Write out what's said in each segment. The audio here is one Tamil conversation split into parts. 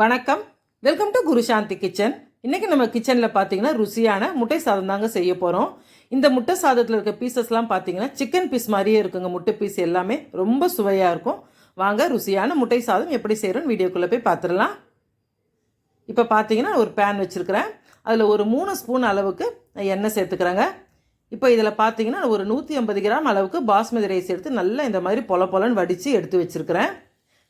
வணக்கம். வெல்கம் டு குருசாந்தி கிச்சன் இன்றைக்கி நம்ம கிச்சனில் பார்த்தீங்கன்னா ருசியான முட்டை சாதம் தாங்க செய்ய போகிறோம் இந்த முட்டை சாதத்தில் இருக்க பீசஸ்லாம் பார்த்தீங்கன்னா சிக்கன் பீஸ் மாதிரியே இருக்குங்க. முட்டை பீஸ் எல்லாமே ரொம்ப சுவையாக இருக்கும். வாங்க ருசியான முட்டை சாதம் எப்படி செய்கிறோன்னு வீடியோக்குள்ளே போய் பார்த்துடலாம் இப்போ பார்த்தீங்கன்னா ஒரு பேன் வச்சுருக்கிறேன். அதில் ஒரு மூணு ஸ்பூன் அளவுக்கு எண்ணெய் சேர்த்துக்கிறேங்க. இப்போ இதில் பார்த்தீங்கன்னா ஒரு நூற்றி ஐம்பது கிராம் அளவுக்கு பாஸ்மதி ரைஸ் எடுத்து நல்லா இந்த மாதிரி பொல பொலன்னு வடித்து எடுத்து வச்சுருக்கிறேன்.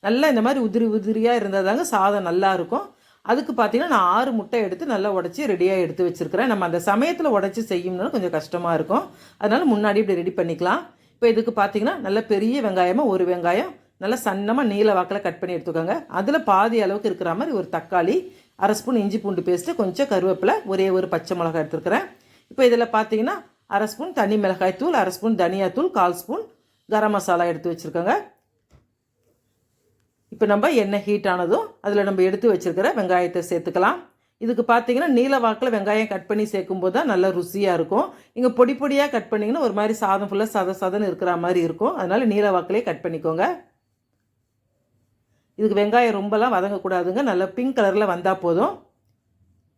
நல்லா இந்த மாதிரி உதிரி உதிரியாக இருந்தால் தாங்க சாதம் நல்லா இருக்கும். அதுக்கு பார்த்தீங்கன்னா நான் ஆறு முட்டை எடுத்து நல்லா உடச்சி ரெடியாக எடுத்து வச்சுருக்கிறேன். நம்ம அந்த சமயத்தில் உடச்சி செய்யணும்னாலும் கொஞ்சம் கஷ்டமாக இருக்கும். அதனால் முன்னாடி இப்படி ரெடி பண்ணிக்கலாம். இப்போ இதுக்கு பார்த்தீங்கன்னா நல்ல பெரிய வெங்காயமாக ஒரு வெங்காயம் நல்லா சன்னமாக நீல வாக்கில் கட் பண்ணி எடுத்துக்கோங்க. அதில் பாதி அளவுக்கு இருக்கிற மாதிரி ஒரு தக்காளி அரை ஸ்பூன் இஞ்சி பூண்டு பேஸ்ட்டு கொஞ்சம் கருவேப்பிலை ஒரே ஒரு பச்சை மிளகாய் எடுத்துருக்கிறேன். இப்போ இதில் பார்த்தீங்கன்னா அரை ஸ்பூன் தனி மிளகாய் தூள் அரை ஸ்பூன் தனியாத்தூள் கால் ஸ்பூன் கரம் மசாலா எடுத்து வச்சுருக்கோங்க. இப்போ நம்ம எண்ணெய் ஹீட் ஆனதும் அதில் நம்ம எடுத்து வச்சுருக்கிற வெங்காயத்தை சேர்த்துக்கலாம். இதுக்கு பார்த்தீங்கன்னா நீல வாக்கில் வெங்காயம் கட் பண்ணி சேர்க்கும்போது தான் நல்லா ருசியாக இருக்கும். இங்கே பொடி பொடியாக கட் பண்ணிங்கன்னா ஒரு மாதிரி சாதம் ஃபுல்லாக சத சதன்னு இருக்கிற மாதிரி இருக்கும். அதனால் நீல வாக்கிலே கட் பண்ணிக்கோங்க. இதுக்கு வெங்காயம் ரொம்பலாம் வதங்கக்கூடாதுங்க. நல்லா பிங்க் கலரில் வந்தால் போதும்.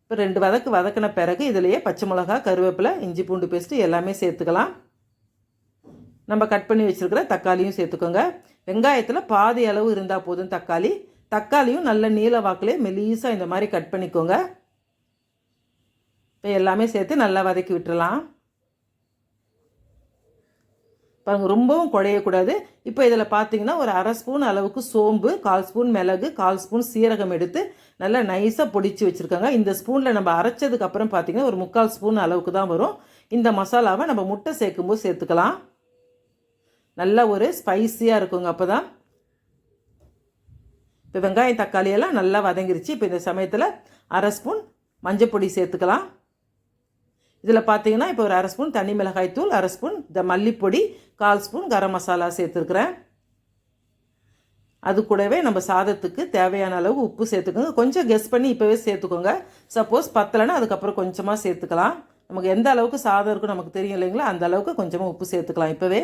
இப்போ ரெண்டு வதக்கு வதக்கின பிறகு இதிலேயே பச்சை மிளகா கருவேப்பிலை இஞ்சி பூண்டு பேஸ்ட்டு எல்லாமே சேர்த்துக்கலாம். நம்ம கட் பண்ணி வச்சுருக்கிற தக்காளியும் சேர்த்துக்கோங்க. வெங்காயத்தில் பாதி அளவு இருந்தால் போதும் தக்காளி. தக்காளியும் நல்ல நீல வாக்கிலே மெலீஸாக இந்த மாதிரி கட் பண்ணிக்கோங்க. இப்போ எல்லாமே சேர்த்து நல்லா வதக்கி விட்டுடலாம் பாருங்க ரொம்பவும் குழையக்கூடாது. இப்போ இதில் பார்த்தீங்கன்னா ஒரு அரை ஸ்பூன் அளவுக்கு சோம்பு கால் ஸ்பூன் மிளகு கால் ஸ்பூன் சீரகம் எடுத்து நல்லா நைஸாக பொடிச்சு வச்சுருக்காங்க. இந்த ஸ்பூனில் நம்ம அரைச்சதுக்கப்புறம் பார்த்தீங்கன்னா ஒரு முக்கால் ஸ்பூன் அளவுக்கு தான் வரும். இந்த மசாலாவை நம்ம முட்டை சேர்க்கும்போது சேர்த்துக்கலாம். நல்லா ஒரு ஸ்பைஸியாக இருக்குங்க அப்போ தான் இப்போ வெங்காயம் தக்காளியெல்லாம் நல்லா வதங்கிருச்சு. இப்போ இந்த சமயத்தில் அரை ஸ்பூன் மஞ்சள் பொடி சேர்த்துக்கலாம். இதில் பார்த்தீங்கன்னா இப்போ ஒரு அரை ஸ்பூன் தனி மிளகாய் தூள் அரை ஸ்பூன் இந்த மல்லிப்பொடி கால் ஸ்பூன் கரம் மசாலா சேர்த்துருக்குறேன். அது கூடவே நம்ம சாதத்துக்கு தேவையான அளவு உப்பு சேர்த்துக்கோங்க. கொஞ்சம் கெஸ் பண்ணி இப்போவே சேர்த்துக்கோங்க. சப்போஸ் பத்தலைன்னா அதுக்கப்புறம் கொஞ்சமாக சேர்த்துக்கலாம். நமக்கு எந்த அளவுக்கு சாதம் இருக்கும் நமக்கு தெரியும் இல்லைங்களா? அந்த அளவுக்கு கொஞ்சமாக உப்பு சேர்த்துக்கலாம் இப்போவே.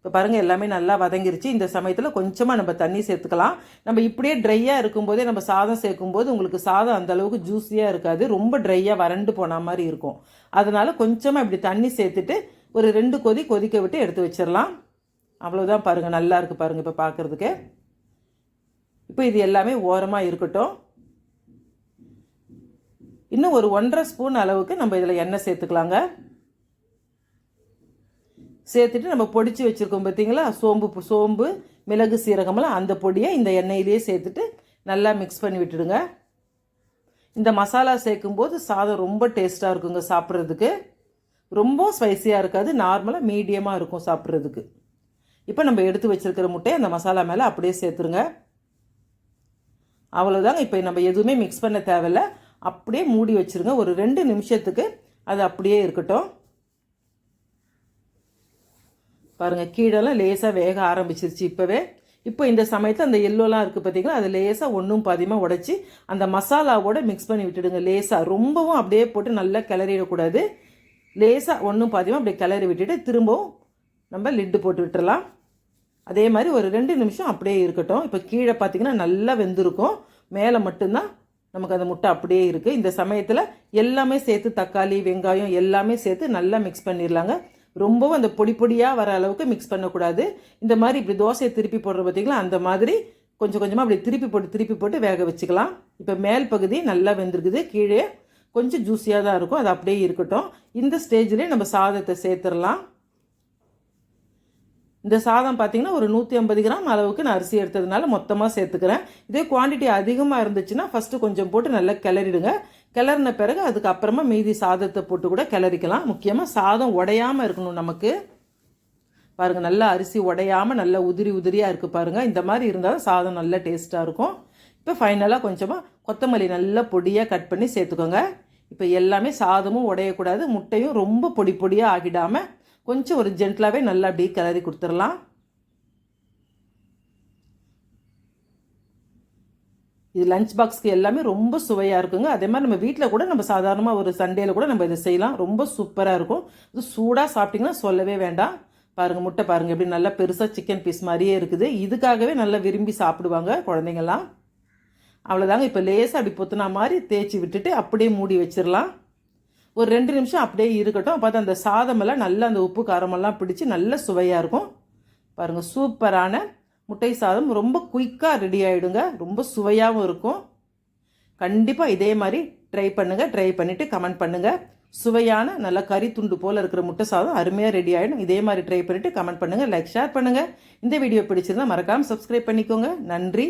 இப்போ பாருங்கள் எல்லாமே நல்லா வதங்கிருச்சு. இந்த சமயத்தில் கொஞ்சமாக நம்ம தண்ணி சேர்த்துக்கலாம். நம்ம இப்படியே ட்ரையாக இருக்கும்போதே நம்ம சாதம் சேர்க்கும்போது உங்களுக்கு சாதம் அந்த அளவுக்கு ஜூஸியாக இருக்காது. ரொம்ப ட்ரையாக வறண்டு போன மாதிரி இருக்கும். அதனால் கொஞ்சமாக இப்படி தண்ணி சேர்த்துட்டு ஒரு ரெண்டு கொதி கொதிக்க விட்டு எடுத்து வச்சிடலாம். அவ்வளோதான் பாருங்கள் நல்லா இருக்குது பாருங்கள் இப்போ பார்க்குறதுக்கு இப்போ இது எல்லாமே ஓரமாக இருக்கட்டும். இன்னும் ஒரு ஒன்றரை ஸ்பூன் அளவுக்கு நம்ம இதில் எண்ணெய் சேர்த்துக்கலாங்க. சேர்த்துட்டு நம்ம பொடிச்சு வச்சுருக்கோம் பார்த்தீங்களா சோம்பு சோம்பு மிளகு சீரகமெல்லாம் அந்த பொடியை இந்த எண்ணெயிலேயே சேர்த்துட்டு நல்லா மிக்ஸ் பண்ணி விட்டுடுங்க. இந்த மசாலா சேர்க்கும்போது சாதம் ரொம்ப டேஸ்ட்டாக இருக்குங்க சாப்பிட்றதுக்கு. ரொம்ப ஸ்பைஸியாக இருக்காது நார்மலாக மீடியமாக இருக்கும் சாப்பிட்றதுக்கு. இப்போ நம்ம எடுத்து வச்சுருக்கிற முட்டையை அந்த மசாலா மேலே அப்படியே சேர்த்துருங்க. அவ்வளோதாங்க இப்போ நம்ம எதுவுமே மிக்ஸ் பண்ண தேவையில்ல. அப்படியே மூடி வச்சுருங்க. ஒரு ரெண்டு நிமிஷத்துக்கு அது அப்படியே இருக்கட்டும். பாருங்கள் கீழெல்லாம் லேசாக வேக ஆரம்பிச்சிருச்சு இப்போவே. இப்போ இந்த சமயத்தில் அந்த எல்லோலாம் இருக்குது பார்த்தீங்களா அது லேசாக ஒன்றும் பாதியமாக உடச்சி அந்த மசாலாவோட மிக்ஸ் பண்ணி விட்டுடுங்க லேசாக ரொம்பவும் அப்படியே போட்டு நல்லா கிளறிடக்கூடாது. லேசாக ஒன்றும் பாதியமாக அப்படியே கிளறி விட்டுட்டு திரும்பவும் நம்ம லிட்டு போட்டு விட்டுறலாம். அதே மாதிரி ஒரு ரெண்டு நிமிஷம் அப்படியே இருக்கட்டும். இப்போ கீழே பார்த்தீங்கன்னா நல்லா வெந்திருக்கும். மேலே மட்டும்தான் நமக்கு அந்த முட்டை அப்படியே இருக்குது இந்த சமயத்தில் எல்லாமே சேர்த்து தக்காளி வெங்காயம் எல்லாமே சேர்த்து நல்லா மிக்ஸ் பண்ணிடலாங்க ரொம்பவும் அந்த பொடி பொடியாக வர அளவுக்கு மிக்ஸ் பண்ணக்கூடாது. இந்த மாதிரி இப்படி தோசையை திருப்பி போடுற பார்த்திங்களா அந்த மாதிரி கொஞ்சம் கொஞ்சமாக அப்படி திருப்பி போட்டு திருப்பி போட்டு வேக வச்சுக்கலாம். இப்போ மேல் பகுதி நல்லா வெந்திருக்குது கீழே கொஞ்சம் ஜூஸியாக தான் இருக்கும் அது அப்படியே இருக்கட்டும். இந்த ஸ்டேஜ்லேயே நம்ம சாதத்தை சேர்த்துடலாம். இந்த சாதம் பார்த்தீங்கன்னா ஒரு நூற்றி ஐம்பது கிராம் அளவுக்கு நான் அரிசி எடுத்ததுனால மொத்தமாக சேர்த்துக்கிறேன். இதே குவான்டிட்டி அதிகமாக இருந்துச்சுன்னா ஃபஸ்ட்டு கொஞ்சம் போட்டு நல்லா கிளறிடுங்க. கிளறின பிறகு அதுக்கப்புறமா மீதி சாதத்தை போட்டு கூட கிளறிக்கலாம். முக்கியமாக சாதம் உடையாமல் இருக்கணும் நமக்கு. பாருங்கள் நல்லா அரிசி உடையாமல் நல்லா உதிரி உதிரியாக இருக்குது பாருங்கள் இந்த மாதிரி இருந்தால் சாதம் நல்ல டேஸ்ட்டாக இருக்கும். இப்போ ஃபைனலாக கொஞ்சமாக கொத்தமல்லி நல்லா பொடியாக கட் பண்ணி சேர்த்துக்கோங்க. இப்போ எல்லாமே சாதமும் உடையக்கூடாது. முட்டையும் ரொம்ப பொடி பொடியாக ஆகிடாமல் கொஞ்சம் ஒரு ஜென்டலாகவே நல்லா அப்படியே கிளறி கொடுத்துடலாம். இது லஞ்ச் பாக்ஸ்க்கு எல்லாமே ரொம்ப சுவையாக இருக்குங்க. அதே மாதிரி நம்ம வீட்டில் கூட நம்ம சாதாரணமாக ஒரு சண்டேயில் கூட நம்ம இதை செய்யலாம். ரொம்ப சூப்பராக இருக்கும். இது சூடாக சாப்பிட்டிங்கன்னா சொல்லவே வேண்டாம். பாருங்கள் முட்டை பாருங்கள் எப்படி நல்லா பெருசாக சிக்கன் பீஸ் மாதிரியே இருக்குது. இதுக்காகவே நல்லா விரும்பி சாப்பிடுவாங்க குழந்தைங்கள்லாம். அவ்வளோதாங்க இப்போ லேசாக அப்படி பொத்துனா மாதிரி தேய்ச்சி விட்டுட்டு அப்படியே மூடி வச்சிடலாம் ஒரு ரெண்டு நிமிஷம் அப்படியே இருக்கட்டும். பார்த்தா அந்த சாதமெல்லாம் நல்லா அந்த உப்பு காரமெல்லாம் பிடிச்சி நல்ல சுவையாக இருக்கும். பாருங்கள் சூப்பரான முட்டை சாதம் ரொம்ப குயிக்காக ரெடி ஆகிடுங்க ரொம்ப சுவையாகவும் இருக்கும். கண்டிப்பாக இதே மாதிரி ட்ரை பண்ணுங்கள் ட்ரை பண்ணிவிட்டு கமெண்ட் பண்ணுங்கள் சுவையான நல்ல கறி துண்டு போல் இருக்கிற முட்டை சாதம் அருமையாக ரெடி ஆகிடும் இதே மாதிரி ட்ரை பண்ணிவிட்டு கமெண்ட் பண்ணுங்கள் லைக் ஷேர் பண்ணுங்கள் இந்த வீடியோ பிடிச்சிருந்தா மறக்காமல் சப்ஸ்கிரைப் பண்ணிக்கோங்க. நன்றி.